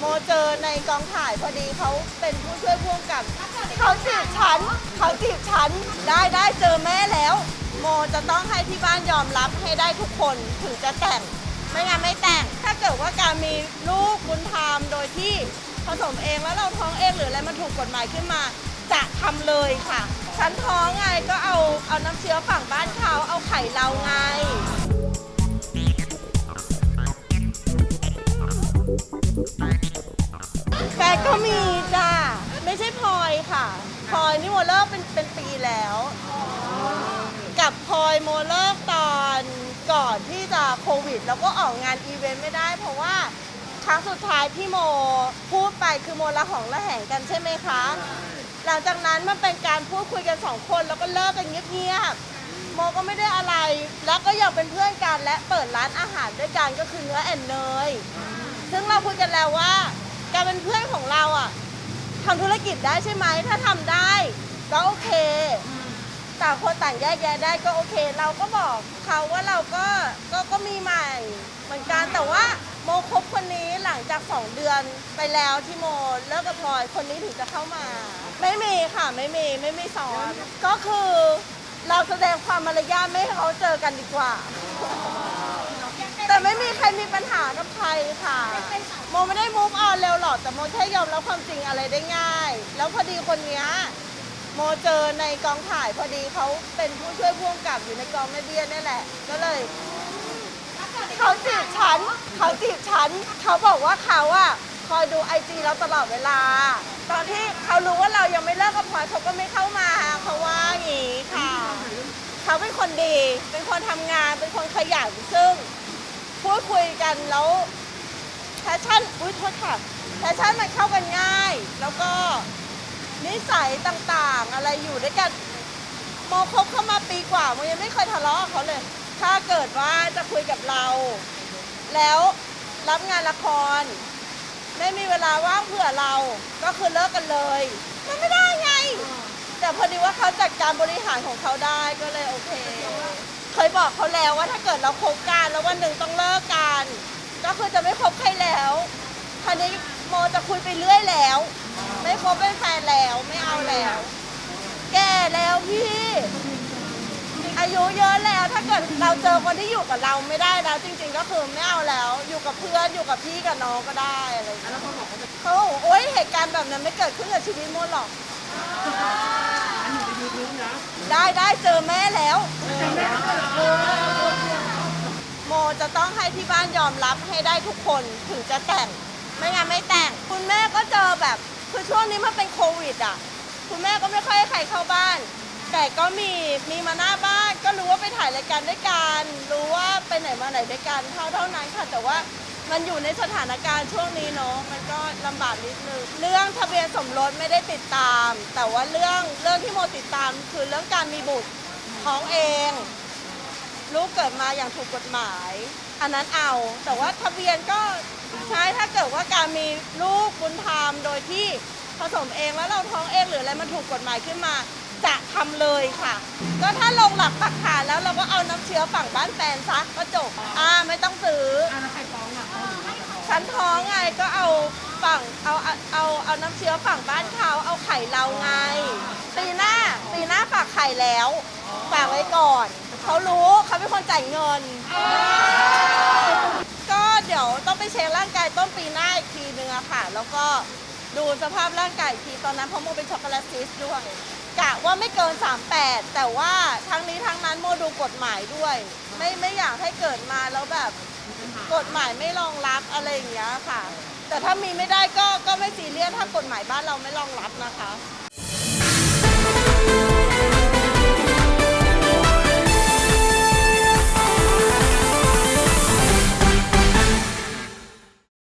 โมเจอในกองถ่ายพอดีเขาเป็นผู้ช่วยพ่วงกับเขาจีบฉันเขาจีบฉันได้ได้เจอแม่แล้ว โมจะต้องให้ที่บ้านยอมรับให้ได้ทุกคนถึงจะแต่ง ไม่งั้นไม่แต่ง ถ้าเกิดว่าการมีลูกบุญธรรมโดยที่ผสมเองแล้วเราท้องเองหรืออะไรมันถูกกฎหมายขึ้นมา จะทำเลยค่ะ ฉันท้องไงก็เอาเอาน้ำเชื้อฝั่งบ้านเขาเอาไข่เราไง พลอยนี่โมเลิกเป็นเป็นปีแล้ว กับพลอยโมเลิกตอนก่อนที่จะโควิด แล้วก็ออกงานอีเวนต์ไม่ได้ เพราะว่าครั้งสุดท้ายที่โมพูดไปคือโมละหองละแหงกันใช่ไหมคะ หลังจากนั้นมันเป็นการพูดคุยกันสองคนแล้วก็เลิกกันเงียบๆโมก็ไม่ได้อะไร แล้วก็ยังเป็นเพื่อนกันและเปิดร้านอาหารด้วยกันก็คือเนื้อแอนเนยซึ่งเราคุยกันแล้วว่า การเป็นเพื่อนของเราอะ ทำธุรกิจได้ใช่ไหมถ้าทำได้ก็โอเค ต่างคนต่างแยกแยะได้ก็โอเค เราก็บอกเขาว่าเราก็ก็ก็มีใหม่ เหมือนกันแต่ว่าโมคบคนนี้หลังจาก 2 เดือนไปแล้วที่โมเลิกกับพลอยคนนี้ถึงจะเข้ามา ไม่มีค่ะไม่มีไม่มีสอนก็คือเราแสดงความมารยาทไม่ให้เขาเจอกันดีกว่า ไม่มีใครมีปัญหากับใครค่ะ โมไม่ได้มูฟออนเร็วหรอก แต่โมแค่ยอมรับความจริงอะไรได้ง่าย แล้วพอดีคนเนี้ยโมเจอในกองถ่ายพอดีเขาเป็นผู้ช่วยพ่วงกับอยู่ในกองแม่เบี้ยนี่แหละ ก็เลย เขาจีบฉัน เขาจีบฉัน เขาบอกว่าเขาอะคอยดูไอจีเราตลอดเวลา ตอนที่เขารู้ว่าเรายังไม่เลิกกับพลอยเขาก็ไม่เข้ามาเขาว่าอย่างนี้ค่ะ เขาเป็นคนดี เป็นคนทำงาน เป็นคนขยันซึ่ง พูดคุยกันแล้วแพชชั่นอุ้ยโทษค่ะแพชชั่นมันเข้ากันง่าย แล้วก็นิสัยต่างๆ อะไรอยู่ด้วยกันโมคบเข้ามาปีกว่าโมยังไม่เคยทะเลาะกับเขาเลย ถ้าเกิดว่าจะคุยกับเรา แล้วรับงานละคร ไม่มีเวลาว่างเผื่อเราก็คือเลิกกันเลยมันไม่ได้ไง แต่พอดีว่าเขาจัดการบริหารของเขาได้ก็เลยโอเค บอกเขาแล้วว่าถ้าเกิดเราคบกันแล้ววันหนึ่งต้องเลิกกัน ก็คือจะไม่คบใครแล้วคราวนี้โมจะคุยไปเรื่อยแล้ว ไม่คบเป็นแฟนแล้วไม่เอาแล้ว แก่แล้วพี่ อายุเยอะแล้วถ้าเกิดเราเจอคนที่อยู่กับเราไม่ได้แล้ว จริง ๆ ก็คือไม่เอาแล้ว อยู่กับเพื่อนอยู่กับพี่กับน้องก็ได้อะไรอย่างเงี้ยเขาบอกโอ๊ยเหตุการณ์แบบนั้นไม่เกิดขึ้นกับชีวิตโมหรอก ได้ได้เจอแม่แล้ว โมจะต้องให้ที่บ้านยอมรับให้ได้ทุกคนถึงจะแต่ง ไม่งั้นไม่แต่ง คุณแม่ก็เจอแบบคือช่วงนี้มันเป็นโควิดอะ คุณแม่ก็ไม่ค่อยให้ใครเข้าบ้าน แต่ก็มีมีมาหน้าบ้าน ก็รู้ว่าไปถ่ายรายการด้วยกัน รู้ว่าไปไหนมาไหนด้วยกันเท่าเท่านั้นค่ะแต่ว่า มันอยู่ในสถานการณ์ช่วงนี้เนาะมันก็ลำบากนิดนึงเรื่องทะเบียนสมรสไม่ได้ติดตาม แต่ว่าเรื่องเรื่องที่โมติดตามคือเรื่องการมีบุตรท้องเอง ลูกเกิดมาอย่างถูกกฎหมาย อันนั้นเอา แต่ว่าทะเบียนก็ใช้ถ้าเกิดว่าการมีลูกบุญธรรมโดยที่ผสมเองแล้วเราท้องเองหรืออะไรมันถูกกฎหมายขึ้นมา จะทำเลยค่ะ ก็ถ้าลงหลักปักฐานแล้วเราก็เอาน้ำเชื้อฝั่งบ้านแฟนซักก็จบอ่าไม่ต้องซื้ออะแล้วใครฟ้ องอะฉันท้องไงก็เอาฝั่งเอาเอาเอาเอาน้ำเชื้อฝั่งบ้านเขาเอาไข่เราไง ปีหน้าปีหน้าฝากไข่แล้วฝากไว้ก่อนเขารู้เขาเป็นคนจ่ายเงิน ก็เดี๋ยวต้องไปเช็คร่างกายต้นปีหน้าอีกทีนึงอะค่ะ แล้วก็ดูสภาพร่างกายอีกทีตอนนั้นเพราะโมเป็นช็อกโกแลตซิสต์ด้วยกะว่าไม่เกิน 38 แต่ว่าทั้งนี้ทั้งนั้นโมดูกฎหมายด้วย ไม่ไม่อยากให้เกิดมาแล้วแบบ กฎหมายไม่รองรับอะไรอย่างเงี้ยค่ะ แต่ถ้ามีไม่ได้ก็ก็ไม่ซีเรียสถ้ากฎหมายบ้านเราไม่รองรับนะคะ